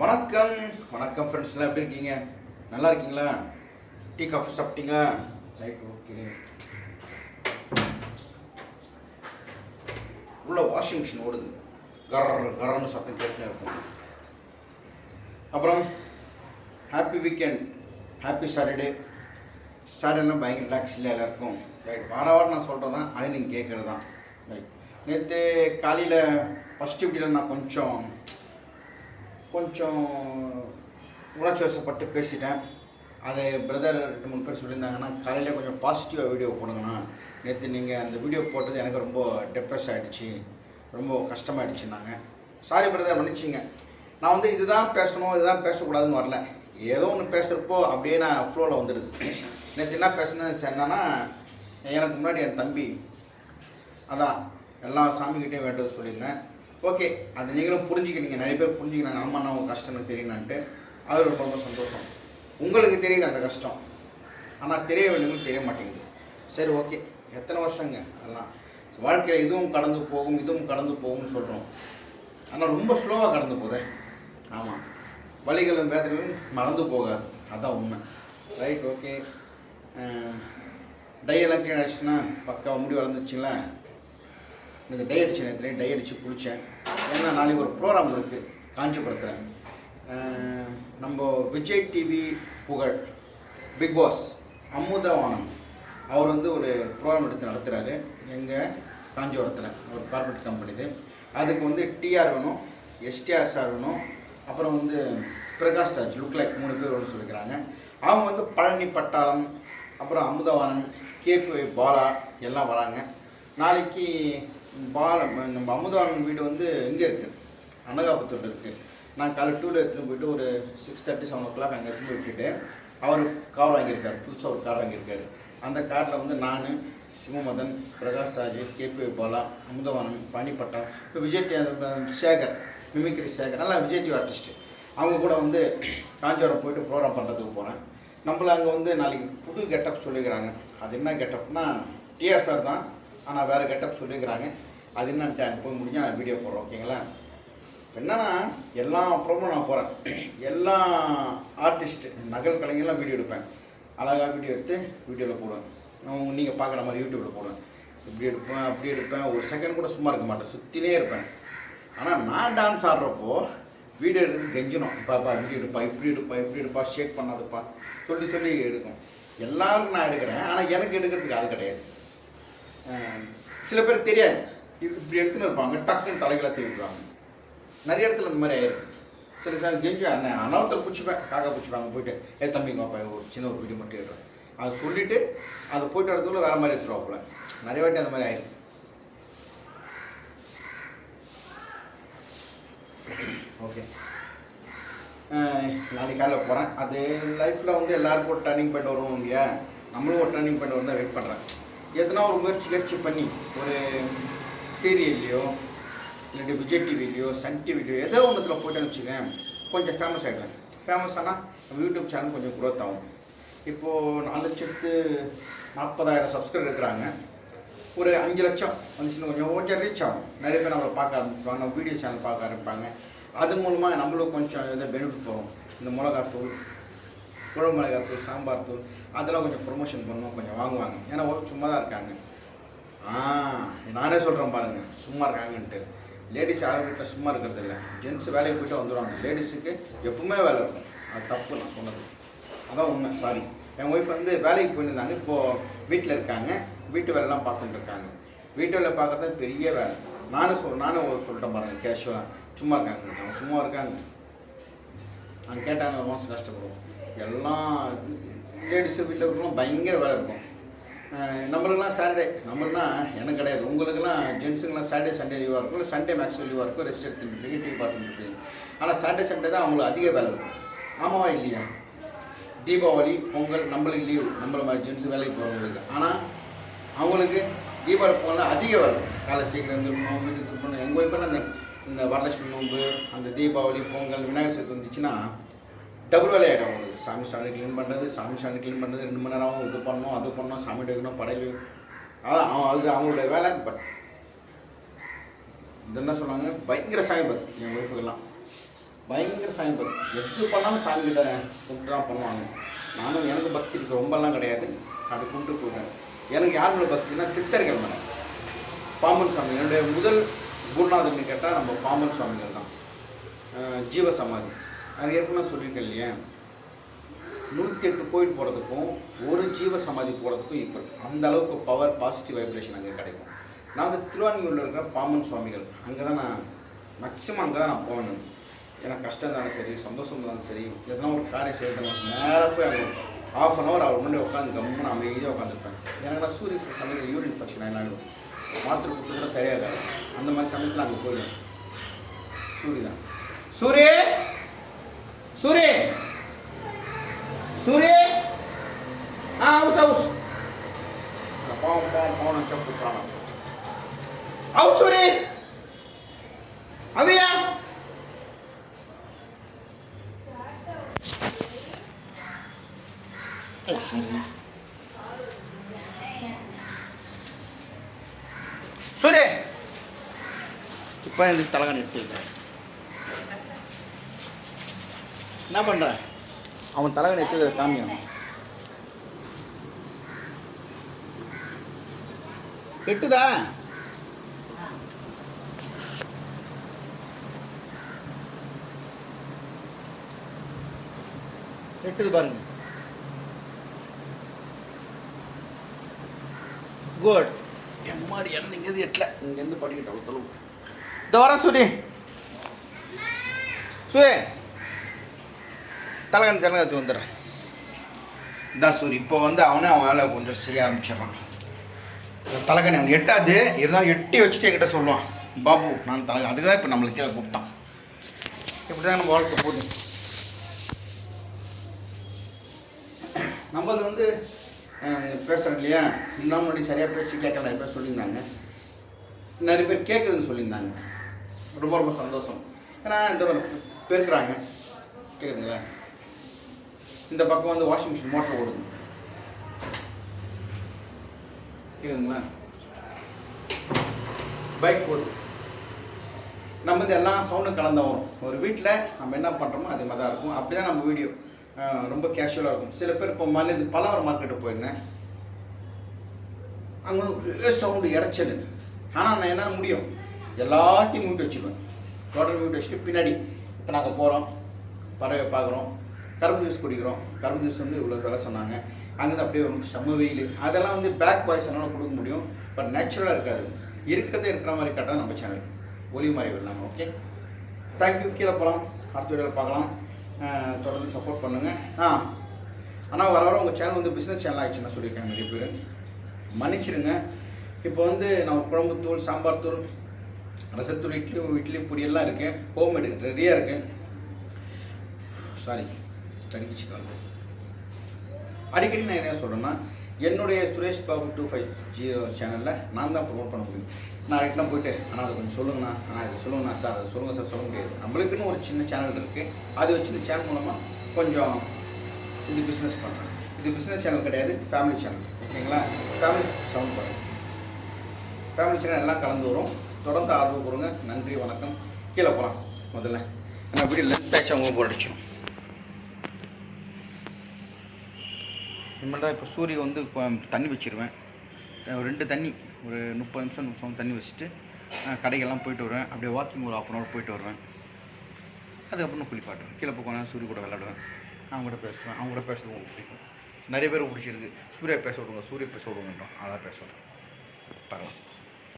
வணக்கம். வணக்கம் ஃப்ரெண்ட்ஸ்லாம் எப்படி இருக்கீங்க? நல்லா இருக்கீங்களா? டீ காஃபி சாப்பிட்டீங்களா? Right okay. உள்ள வாஷிங் மிஷின் ஓடுது. கர கரன்னு சத்தம் கேட்டுனே இருக்கும். அப்புறம் ஹாப்பி வீக்கெண்ட் ஹாப்பி சாட்டர்டே சாட்டர்டேலாம் பயங்கர ரிலாக்ஸ் இல்லை எல்லாருக்கும். ரைட் வார வாரம் நான் சொல்கிறது தான் அது நீங்கள் கேட்குறது தான் ரைட் நேற்று காலையில் ஃபஸ்ட்டு வீடியோவில் நான் கொஞ்சம் கொஞ்சம் உணர்ச்சி வசப்பட்டு பேசிட்டேன். அதை பிரதர் ரெண்டு மூணு பேர் சொல்லியிருந்தாங்கன்னா காலையில் கொஞ்சம் பாசிட்டிவாக வீடியோ போடுங்கண்ணா. நேற்று நீங்கள் அந்த வீடியோ போட்டது எனக்கு ரொம்ப டிப்ரெஸ் ஆகிடுச்சு ரொம்ப கஷ்டமாயிடுச்சுன்னாங்க. Sorry brother மன்னிச்சிங்க. நான் வந்து இதுதான் பேசணும் இதுதான் பேசக்கூடாதுன்னு வரல. ஏதோ ஒன்று பேசுகிறப்போ அப்படியே நான் ஃப்ளோவில் வந்துடுது. நேற்று என்ன பேசுனேன் என்னன்னா எனக்கு முன்னாடி என் தம்பி அதான் எல்லா சாமிக்கிட்டேயும் வேண்டது சொல்லியிருந்தேன். ஓகே அது நீங்களும் புரிஞ்சுக்கிட்டீங்க. நிறைய பேர் புரிஞ்சுக்கினாங்க ஆமாம் நான் உங்கள் கஷ்டம் எனக்கு தெரியும்னான்ட்டு அது ரொம்ப ரொம்ப சந்தோஷம். உங்களுக்கு தெரியுது அந்த கஷ்டம். ஆனால் தெரிய வேண்டியவங்களுக்கு தெரிய மாட்டேங்குது. சரி ஓகே. எத்தனை வருஷங்க? அதெல்லாம். வாழ்க்கையில் இதுவும் கடந்து போகும் இதுவும் கடந்து போகும்னு சொல்கிறோம் ஆனால் ரொம்ப ஸ்லோவாக கடந்து போதே. ஆமாம் வழிகளும் வேதனைகளும் மறந்து போகாது. அதான் உண்மை. ரைட் ஓகே டையெல்லாம் கிளீன் ஆயிடுச்சுன்னா பக்கா முடி வளர்ந்துச்சுங்களேன் இந்த டை அடிச்சு நேரத்துலேயே டை அடித்து குளித்தேன் ஏன்னா நாளைக்கு ஒரு ப்ரோக்ராம் இருக்குது காஞ்சிபுரத்தில் நம்ம விஜய் டிவி புகழ் பிக் பாஸ் அமுதவானம் அவர் வந்து ஒரு ப்ரோக்ராம் எடுத்து நடத்துகிறாரு எங்கள் காஞ்சிபுரத்தில். ஒரு கார்பரேட் கம்பெனி அதுக்கு வந்து டிஆர் வேணும் எஸ்டிஆர் சார் வேணும். அப்புறம் வந்து பிரகாஷ் ராஜ் லுக் லைக் மூணு பேர் வேணும்னு சொல்லிக்கிறாங்க. அவங்க வந்து பழனி பட்டாளம் அப்புறம் அமுதவானன் கேபி பாலா எல்லாம் வராங்க. நாளைக்கு பாலம் நம்ம அமுதவானன் வீடு வந்து இங்கே இருக்குது அனகாபுத்தூர் இருக்குது நான் காலை டூவில் எடுத்துகிட்டு போயிட்டு ஒரு six thirty seven o'clock அங்கே எடுத்துகிட்டு விட்டுட்டு அவர் கார் வாங்கியிருக்காரு. புதுசாக ஒரு கார் வாங்கியிருக்காரு. அந்த காரில் வந்து நான் சிவமதன் பிரகாஷ் ராஜ் கேபி பாலா அமுதவானன் பனிப்பட்டா இப்போ விஜய் சேகர் மிமிக்ரி சேகர் நல்லா விஜய் டிவி ஆர்டிஸ்ட்டு அவங்க கூட வந்து காஞ்சிபுரம் போயிட்டு ப்ரோக்ராம் பண்ணுறதுக்கு போகிறேன் நம்மள அங்கே வந்து நாளைக்கு புது கெட்டப் சொல்லிக்கிறாங்க. அது என்ன கெட்டப்னா டிஆர் சார் தான். ஆனால் வேறு கெட்டப் சொல்லியிருக்கிறாங்க அது என்னன்ட்டு அங்கே போய் முடிஞ்சால் நான் வீடியோ போடுறேன் ஓகேங்களா? இப்போ என்னன்னா எல்லா ப்ரோமும் நான் போகிறேன் எல்லா ஆர்டிஸ்ட்டு நகல் கலைஞர்லாம் வீடியோ எடுப்பேன். அழகாக வீடியோ எடுத்து வீடியோவில் போடுவேன். நீங்கள் பார்க்குற மாதிரி யூடியூப்பில் போடுவேன். இப்படி எடுப்பேன் அப்படி எடுப்பேன். ஒரு செகண்ட் கூட சும்மா இருக்க மாட்டேன். சுற்றிலே இருப்பேன். ஆனால் நான் டான்ஸ் ஆடுறப்போ வீடியோ எடுத்து கெஞ்சணும் பாப்பா இப்படி எடுப்பா இப்படி எடுப்பா இப்படி எடுப்பா ஷேக் பண்ணாதப்பா. சொல்லி சொல்லி எடுக்கும். எல்லாருக்கும் நான் எடுக்கிறேன். ஆனால் எனக்கு எடுக்கிறதுக்கு ஆள் கிடையாது. சில பேர் தெரியாது. இப்படி இப்படி எடுத்துன்னு இருப்பாங்க டக்குன்னு தலைகளை தூக்கிடுவாங்க நிறைய இடத்துல இந்த மாதிரி ஆயிருக்கு. சில சார் கெஞ்சு அண்ணன் அனாவத்தில் பிடிச்சிப்பேன் காக்கா பிடிச்சிப்பாங்க போயிட்டு ஏ தம்பிங்க அப்பா ஒரு சின்ன ஒரு வீடியோ மட்டும் எடுறேன். அதை சொல்லிவிட்டு அதை போயிட்டு இடத்துல வேறு மாதிரி எடுத்துருவாப்புல நிறைய வாட்டி அந்த மாதிரி ஆயிருக்கு. ஓகே. நாளைக்கு காலையில் போகிறேன் அது லைஃப்பில் வந்து எல்லாருக்கும் ஒரு டர்னிங் பாயிண்ட் வரும் இல்லையா? நம்மளும் ஒரு டர்னிங் பாயிண்ட் வந்து வெயிட் பண்ணுறேன் எதனா ஒரு முயற்சி முயற்சி பண்ணி ஒரு சீரியல்லையோ இல்லாட்டி விஜய் டிவிலையோ சன் டிவிலையோ ஏதோ ஒன்றுத்தில் போயிட்டேன்னு வச்சுக்கேன் கொஞ்சம் ஃபேமஸ் ஆகிடுவேன் ஃபேமஸ் ஆனால் நம்ம யூடியூப் சேனல் கொஞ்சம் க்ரோத் ஆகும். இப்போது நாலு லட்சத்து நாற்பதாயிரம் சப்ஸ்கிரைபர் இருக்கிறாங்க. ஒரு அஞ்சு லட்சம் வந்துச்சுன்னா கொஞ்சம் கொஞ்சம் ரீச் ஆகும். நிறைய பேர் நம்மளை பார்க்க ஆரம்பிப்பாங்க நம்ம வீடியோ சேனல் பார்க்க ஆரம்பிப்பாங்க. அது மூலமாக நம்மளுக்கு கொஞ்சம் எதாவது பெனிஃபிட் வரும். இந்த மிளகாத்தூள் குழம்பு மிளகாத்தூள் சாம்பார் தூள் அதெல்லாம் கொஞ்சம் ப்ரொமோஷன் பண்ணணும் கொஞ்சம் வாங்குவாங்க. ஏன்னா ஒரு சும்மா தான் இருக்காங்க. ஆ நானே சொல்கிறேன் பாருங்கள் சும்மா இருக்காங்கன்ட்டு. லேடிஸ் யாரும் வீட்டில் சும்மா இருக்கிறது இல்லை. ஜென்ஸ் வேலைக்கு போய்ட்டு வந்துடுவாங்க லேடிஸுக்கு எப்பவுமே வேலை இருக்கும். அது தப்பு நான் சொன்னது. அதான் உண்மை. சாரி என் ஒய்ஃப் வந்து வேலைக்கு போயிருந்தாங்க. இப்போது வீட்டில் இருக்காங்க. வீட்டு வேலைலாம் பார்த்துட்டு இருக்காங்க. வீட்டு வேலை பார்க்குறது பெரிய வேலை. நானும் சொல் நானும் ஒரு சொல்லிட்டேன் பாருங்கள் கேஷுவலாக சும்மா இருக்காங்க. அவங்க சும்மா இருக்காங்க. அங்கே கேட்டாங்க ஒரு மாதம் கஷ்டப்படுவோம். எல்லாம் லேடிஸு வீட்டில் இருக்கலாம் பயங்கர வேலை இருக்கும். நம்மளுக்கெல்லாம் சாட்டர்டே நம்மளுனா எனக்கு கிடையாது. உங்களுக்கெல்லாம் ஜென்ஸுங்கெல்லாம் சாட்டர்டே சண்டே லீவாக இருக்கும். இல்லை சண்டே மேக்ஸிமம் லீவாக இருக்கும். ரெஸ்ட் எடுத்துட்டு டிவி பார்த்துட்டு ஆனால் சாட்டர்டே சண்டே தான் அவங்களுக்கு அதிக வேலை இருக்கும். ஆமாவா இல்லையா? தீபாவளி பொங்கல் நம்மளுக்கு லீவு நம்மள மாதிரி ஜென்ஸ் வேலைக்கு போகிறவங்களுக்கு ஆனால் அவங்களுக்கு தீபாவளி பொங்கல் அதிக வேலை காலை சீக்கிரம் திரும்பணும் வீட்டுக்கு திரும்பணும் எங்கள் ஒய்ஃபெல்லாம் அந்த இந்த வரலட்சுமி நோன்பு அந்த தீபாவளி பொங்கல் விநாயகர் சதுர்த்தி வந்துச்சுன்னா டபுள் வேலை ஆகிடும் அவங்களுக்கு சாமி சாமி க்ளீன் பண்ணுறது சாமி சாணி க்ளீன் பண்ணுறது ரெண்டு மணி நேரம் இது பண்ணணும் அது பண்ணணும் சாமி வைக்கணும் படையல் வைக்கணும். அதான் அவன் அது அவங்களுடைய வேலை பட் இது என்ன சொன்னாங்க? பயங்கர சாமி பக்தி என் ஒய்ஃபுக்கெல்லாம் பயங்கர சாமி பக்தி எது பண்ணாலும் சாமி கிட்ட கும்பிட்டு தான் பண்ணுவாங்க. நானும் எனக்கு பக்தி ரொம்பலாம் கிடையாது. அது கும்பிட்டு போவேன் எனக்கு யார் மேலே பக்தினா சித்தர்கள் மேலே. பாம்பன் சாமி. என்னுடைய முதல் குருநாதன் கேட்டால் நம்ம பாம்பன் சுவாமிகள் தான். ஜீவ சமாதி அது ஏற்கனவே சொல்லியிருக்கேன் இல்லையா? நூற்றி எட்டு கோயில் போகிறதுக்கும் ஒரு ஜீவ சமாதி போகிறதுக்கும் ஈக்குவல் அந்த அளவுக்கு பவர் பாசிட்டிவ் வைப்ரேஷன் அங்கே கிடைக்கும். நான் வந்து திருவான்மையூரில் இருக்கிற பாமன் சுவாமிகள் அங்கே தான் நான் மேக்ஸிமம் அங்கே தான் நான் போவேன். எனக்கு கஷ்டம் இருந்தாலும் சரி சந்தோஷம் இருந்தாலும் சரி எதனா ஒரு காரியம் செய்யணும் நேராக போய் அங்கே ஆஃப் அன் ஹவர் அவர் முன்னாடி உட்காந்து கம்முன்னு அமைதியாக உட்காந்துருப்பேன் ஏன்னா சூரியன் சூரிய சமயத்தில் யூரின் இன்ஃபெக்ஷன் ஆகிடும் மாத்திரை கொடுத்து கூட சரியாகாது. அந்த மாதிரி சமயத்தில் அங்கே போயிடும் சூரிய தான் சூரிய சூரிய சூரிய ஆ ஹவுஸ் ஹவுஸ் பாவம் பாவம் பாவம் செப்பு காணும் ஹவுஸ் சூரிய அவையா சூரிய சூரிய இப்போ எனக்கு தலைகாணி எடுத்துருக்கேன் என்ன பண்ணுறேன் அவன் தலைவன் எடுத்து காமிக்கணும். கெட்டுதா? கெட்டுது பாருங்க. குட் எம்மாடி இறந்து இங்கேருந்து எட்டல. இங்கேருந்து படிக்கிட்ட ஒருத்தளவு இந்த வர சுடி சுயே தலைகன் தலைகாத்து வந்துடுறேன். இதான் சூரி இப்போ வந்து அவனே அவன் வேலை கொஞ்சம் செய்ய ஆரம்பிச்சிடறான். தலைகணி அவன் எட்டாது இருந்தாலும் எட்டி வச்சுட்டு என்கிட்ட சொல்லுவான் பாபு நான் தலைகன் அதுக்கு தான் இப்போ நம்மளுக்கு கீழே கூப்பிட்டான். இப்படி தான் நம்ம வாழ்க்கை போகுது. நம்மளது வந்து பேசுகிறேன் இல்லையா? இன்னும் முன்னாடி சரியாக பேச்சு கேட்கல நிறைய பேர் சொல்லியிருந்தாங்க. நிறைய பேர் கேட்குதுன்னு சொல்லியிருந்தாங்க. ரொம்ப ரொம்ப சந்தோஷம். ஏன்னா இந்த பேருக்குறாங்க கேட்குதுங்களா? இந்த பக்கம் வந்து வாஷிங் மிஷின் மோட்டர் ஓடுது. கேட்குதுங்களா பைக் ஓடுது. நம்ம வந்து எல்லாம் சவுண்டு கலந்து வரும். ஒரு வீட்டில் நம்ம என்ன பண்ணுறோமோ அதே மாதிரி தான் இருக்கும். அப்படி தான் நம்ம வீடியோ ரொம்ப கேஷுவலாக இருக்கும். சில பேர் இப்போ மணி பலவர மார்க்கெட்டு போயிருந்தேன். அங்கே ஒரே சவுண்டு இறைச்சல். ஆனால் நான் என்ன முடியும்? எல்லாத்தையும் மியூட் வச்சுக்குவேன் டோட்டல் மியூட் வச்சுட்டு பின்னாடி. இப்போ நாங்கள் போகிறோம் பறவை பார்க்குறோம். கரும்பு ஜூஸ் குடிக்கிறோம். கரும்பு ஜூஸ் வந்து இவ்வளோ விலை சொன்னாங்க. அங்கேருந்து அப்படியே வரும் செம்ம வெயில். அதெல்லாம் வந்து பேக் வாய்ஸ் கொடுக்க முடியும். பட் நேச்சுரலாக இருக்காது. இருக்கிறதே இருக்கிற மாதிரி கட்டால் நம்ம சேனல் ஒளி மறைவு இல்லாமல் ஓகே தேங்க்யூ கீழே போகலாம் அடுத்த வீடியோவில் பார்க்கலாம். தொடர்ந்து சப்போர்ட் பண்ணுங்கள் ஆ ஆனால் வர வர உங்கள் சேனல் வந்து பிஸ்னஸ் சேனல் ஆகிடுச்சுன்னு சொல்லியிருக்காங்க நிறைய பேர். மன்னிச்சிருங்க. இப்போ வந்து நம்ம குழம்பு தூள் சாம்பார் தூள் ரசத்தூள் இட்லி இட்லி பொடியெல்லாம் இருக்குது ஹோம்மேடு ரெடியாக இருக்குது சாரி கடிக்கிச்சு அடிக்கடி நான் எதாவது சொல்கிறேன்னா என்னுடைய Suresh Babu two five zero சேனலில் நான் தான் ப்ரொமோட் பண்ண முடியும். நான் ரைட்லாம் போயிட்டு ஆனால் அதை கொஞ்சம் சொல்லுங்கண்ணா. ஆனால் இதை சொல்லுங்கண்ணா சார் அதை சொல்லுங்கள் சார் சொல்ல முடியாது. நம்மளுக்குன்னு ஒரு சின்ன சேனல் இருக்குது அது வச்சு இந்த சேனல் மூலமாக கொஞ்சம் இது பிஸ்னஸ் பண்ணுறேன் இது பிஸ்னஸ் சேனல் கிடையாது ஃபேமிலி சேனல் ஓகேங்களா? ஃபேமிலி சவுண்ட் பண்ணுறேன் ஃபேமிலி சேனல் எல்லாம் கலந்து வரும். தொடர்ந்து ஆர்வம் கொடுங்க நன்றி வணக்கம். கீழே போகலாம் முதல்ல. ஏன்னா வீடியோ லென்த் ஆச்சு அவங்க போட்டுச்சோம் இனிமேல் இப்போ சூரிய வந்து தண்ணி வச்சிருவேன். ரெண்டு தண்ணி ஒரு முப்பது நிமிஷம் நிமிஷம் தண்ணி வச்சுட்டு கடைக்கெல்லாம் போயிட்டு வருவேன். அப்படியே வாக்கிங் ஒரு ஆஃப் அன் ஹவர் போயிட்டு வருவேன். அதுக்கப்புறம் குளிப்பாட்டுவேன். கீழே போனால் சூரிய கூட விளாடுவேன் அவங்க கூட பேசுவேன். அவங்க கூட பேசுறது உங்களுக்கு பிடிக்கும். நிறைய பேர் பிடிச்சிருக்கு. சூர்யா பேச விடுங்க சூரிய பேச விடுங்கன்றோம். அதான் பேச விடுறேன். பரவாயில்ல